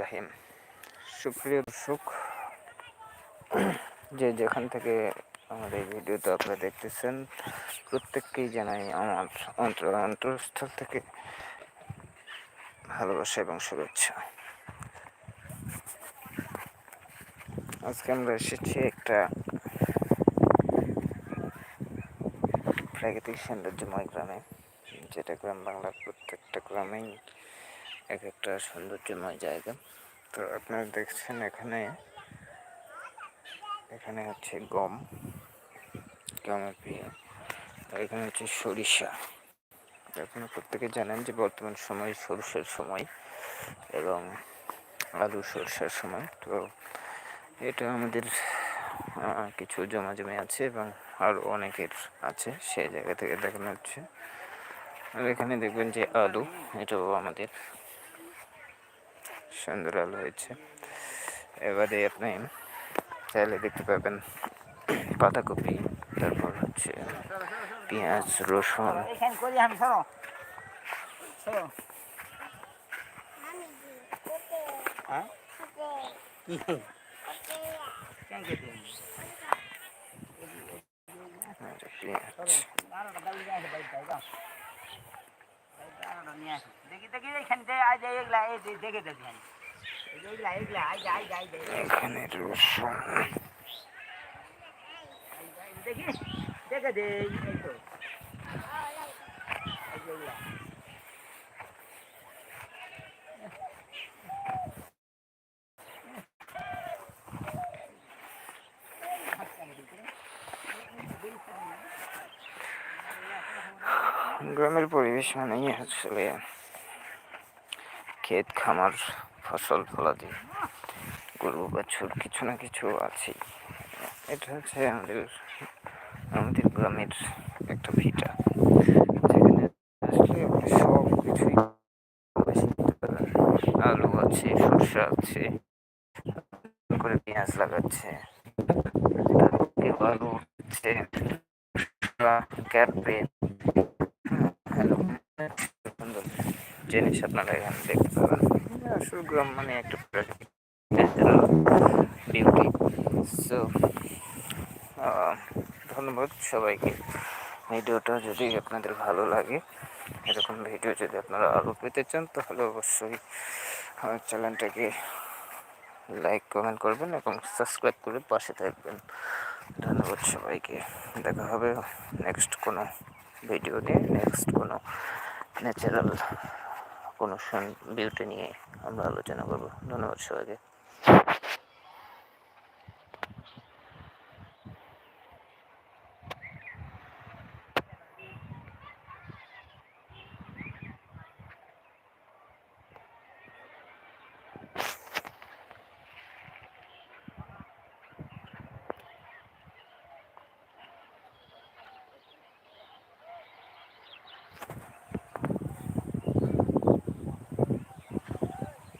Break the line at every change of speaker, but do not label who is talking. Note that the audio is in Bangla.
রহিম। সুপ্রিয় দর্শক, যে যেখান থেকে আমার এই ভিডিওটা আপনারা দেখতেছেন, প্রত্যেককেই জানাই আমার অন্তর, অন্তরস্থল থেকে ভালোবাসা এবং শুভেচ্ছা। আজকে আমরা এসেছি একটা প্রাকৃতিক সৌন্দর্যময় গ্রামে। যেটা গ্রাম বাংলার প্রত্যেকটা গ্রামেই এক একটা সৌন্দর্যময় জায়গা। তো আপনারা দেখছেন এখানে এখানে হচ্ছে গম গমের বিয়ে এখানে হচ্ছে সরিষা। আপনারা প্রত্যেকে জানেন যে বর্তমান সময় সরষের সময় এবং আলু সরষের সময়। তো এটা আমাদের কিছু জমা জমে আছে এবং আরও অনেকের আছে। সেই জায়গা থেকে দেখানো হচ্ছে। আর এখানে দেখবেন যে আলু এটাও আমাদের সুন্দর আলু হয়েছে। এবারে আপনি চাইলে দেখতে পাবেন পাতাকপি তারপর হচ্ছে পেঁয়াজ রসুন।
হ্যাঁ?
এখানে রসুন।
দেখি দেখে দে এই তো।
গ্রামের পরিবেশ মানেই আসলে ক্ষেত, খামার, ফসল, ফলাদি, গরু, বাছুর, কিছু না কিছু আছেই এটা হচ্ছে আমাদের আমাদের গ্রামের একটা ভিটা যেখানে আসলে সব কিছুই। আলু আছে, সরষে আছে করে পেঁয়াজ লাগাচ্ছে আলু হচ্ছে ক্যাপে হ্যালো সুন্দর জিনিস আপনারা এখানে দেখতে পাবেন। আসল গ্রাম মানে একটা বিউটি সো ধন্যবাদ সবাইকে। ভিডিওটা যদি আপনাদের ভালো লাগে, এরকম ভিডিও যদি আপনারা আরও পেতে চান, তাহলে অবশ্যই আমার চ্যানেলটাকে লাইক কমেন্ট করবেন এবং সাবস্ক্রাইব করে পাশে থাকবেন। ধন্যবাদ সবাইকে। দেখা হবে নেক্সট কোনো ভিডিও নিয়ে নেক্সট কোনো ন্যাচারাল কোনো বিউটি নিয়ে আমরা আলোচনা করব। ধন্যবাদ সবাইকে।